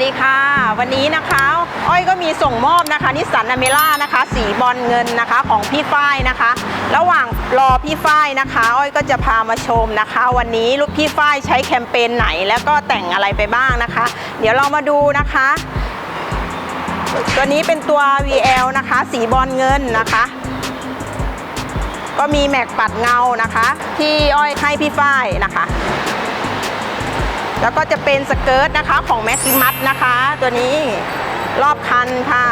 วัสดีค่ะ วันนี้นะคะ อ้อยก็มีส่งมอบนะคะนิสสันอเมร่านะคะ สีบอลเงินนะคะของพี่ฝ้ายนะคะ ระหว่างรอพี่ฝ้ายนะคะ อ้อยก็จะพามาชมนะคะ วันนี้ลูกพี่ฝ้ายใช้แคมเปญไหนแล้วก็แต่งอะไรไปบ้างนะคะ เดี๋ยวเรามาดูนะคะ ตัวนี้เป็นตัว VL นะคะ สีบอลเงินนะคะก็มีแม็กปัดเงานะคะ ที่อ้อยให้พี่ฝ้ายนะคะ แล้วก็จะเป็นสเกิร์ตนะคะของแม็กซิมัสนะคะ ตัวนี้รอบคันค่ะ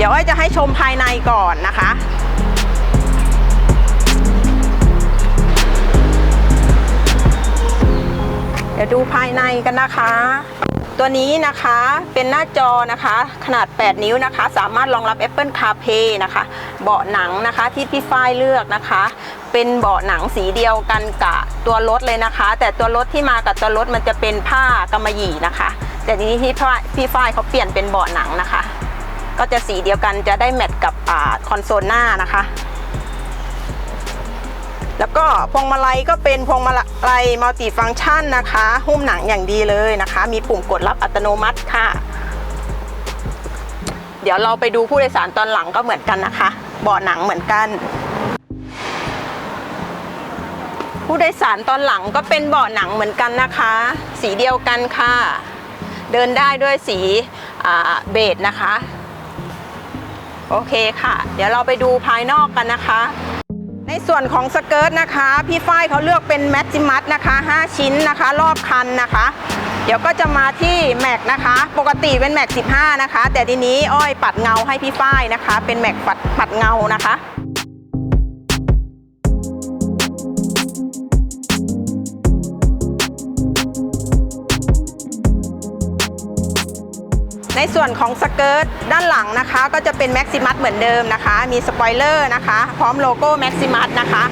เดี๋ยวอ้อยจะให้ชมภายในก่อนนะคะเดี๋ยวดูภายในกันนะคะ ตัวนี้นะคะเป็นหน้าจอนะคะขนาด 8 นิ้วนะคะ สามารถรองรับ Apple CarPlay นะคะ เบาะหนังนะคะที่พี่ฝ้ายเลือกนะคะ เป็นเบาะหนังสีเดียวกันกับตัวรถเลยนะคะ แต่ตัวรถที่มากับตัวรถมันจะเป็นผ้ากำมะหยี่นะคะ แต่ทีนี้ที่ฝ้พี่ฝ้ายเขาเปลี่ยนเป็นเบาะหนังนะคะ ก็จะสีเดียวกันจะได้แมทกับอคอนโซลหน้านะคะ แล้วก็พวงมาลัยก็เป็นพวงมาลัยมัลติฟังก์ชันนะคะ หุ้มหนังอย่างดีเลยนะคะ มีปุ่มกดรับอัตโนมัติค่ะ เดี๋ยวเราไปดูผู้โดยสารตอนหลังก็เหมือนกันนะคะเบาะหนังเหมือนกันผู้โดยสารตอนหลังก็เป็นเบาะหนังเหมือนกันนะคะ สีเดียวกันค่ะ เดินได้ด้วยสีเบจนะคะ โอเคค่ะ เดี๋ยวเราไปดูภายนอกกันนะคะ ในส่วนของสเกิร์ตนะคะ พี่ฝ้ายเขาเลือกเป็นแม x ซิมัสนะคะ 5 ชิ้นนะคะ รอบคันนะคะ เดี๋ยวก็จะมาที่แม็กนะคะ ปกติเป็นแม็ก15 นะคะ แต่ทีนี้อ้อยปัดเงาให้พี่ฝ้ายนะคะ เป็นแม็กปัดปัดเงานะคะ ในส่วนของสเกิร์ตด้านหลังนะคะ ก็จะเป็นแม็กซิมัสเหมือนเดิมนะคะ มีสปอยเลอร์นะคะ พร้อมโลโก้แม็กซิมัสนะคะ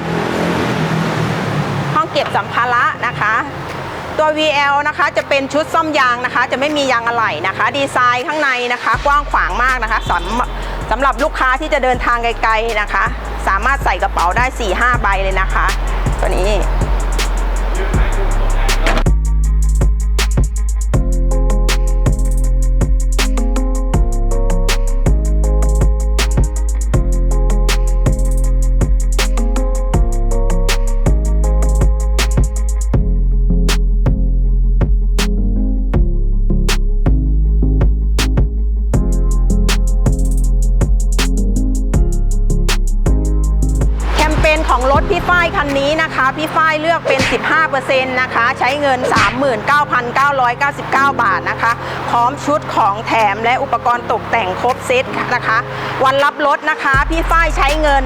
ห้องเก็บสัมภาระนะคะตัว VL นะคะจะเป็นชุดซ่อมยางนะคะ จะไม่มียางอะไหล่นะคะ ดีไซน์ข้างในนะคะ กว้างขวางมากนะคะสำสำหรับลูกค้าที่จะเดินทางไกลๆนะคะ สามารถใส่กระเป๋าได้ 4-5 ใบเลยนะคะ ตัวนี้ พี่ฝ้ายเลือกเป็น 15%นะคะ ใช้เงิน 39,999 บาทนะคะ พร้อมชุดของแถมและอุปกรณ์ตกแต่งครบเซตนะคะ วันรับรถนะคะ พี่ฝ้ายใช้เงิน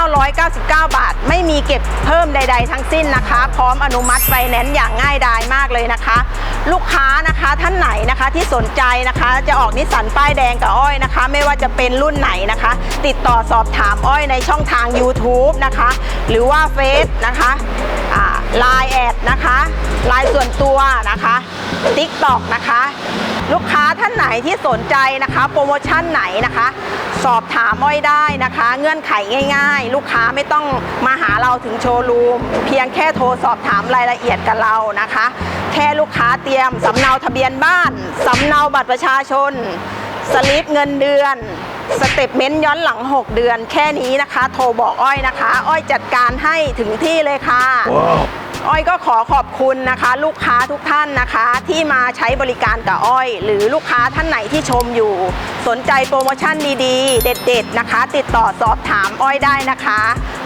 39,999 99 บาท ไม่มีเก็บเพิ่มใด ๆ ทั้งสิ้นนะคะ พร้อมอนุมัติไฟแนนซ์อย่างง่ายดายมากเลยนะคะ ลูกค้านะคะท่านไหนนะคะที่สนใจนะคะ จะออกนิสสันป้ายแดงกับอ้อยนะคะ ไม่ว่าจะเป็นรุ่นไหนนะคะ ติดต่อสอบถามอ้อยในช่องทาง YouTube นะคะ หรือว่าเฟซนะคะไลน์แอดนะคะไลน์ส่วนตัวนะคะ TikTok นะคะ ลูกค้า ท่านไหนที่สนใจนะคะ โปรโมชั่นไหนนะคะ สอบถามอ้อยได้นะคะ เงื่อนไขง่าย ๆ ลูกค้าไม่ต้องมาหาเราถึงโชว์รูม เพียงแค่โทรสอบถามรายละเอียดกับเรานะคะ แค่ลูกค้าเตรียมสำเนาทะเบียนบ้านสำเนาบัตรประชาชน สลิปเงินเดือนสเต็ปเม้นต์ย้อนหลัง 6 เดือนแค่นี้นะคะ โทรบอกอ้อยนะคะ อ้อยจัดการให้ถึงที่เลยค่ะ อ้อยก็ขอขอบคุณนะคะ ลูกค้าทุกท่านนะคะ ที่มาใช้บริการกับอ้อย หรือลูกค้าท่านไหนที่ชมอยู่ สนใจโปรโมชั่นดีๆ เด็ด ๆ นะคะ ติดต่อสอบถามอ้อยได้นะคะ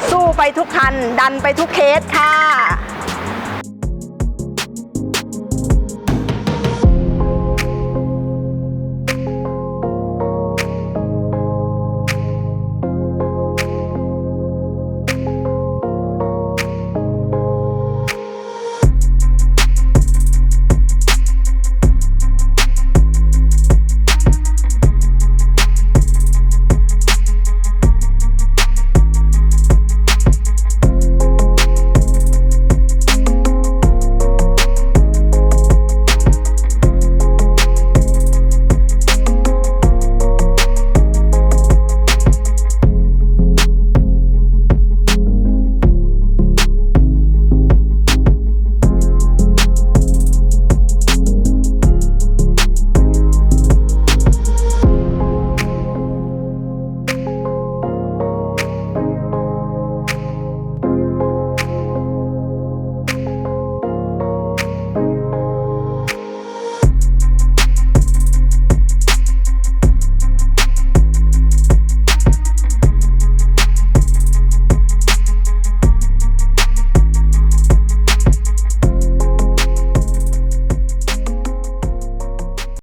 สู้ไปทุกคันดันไปทุกเคสค่ะ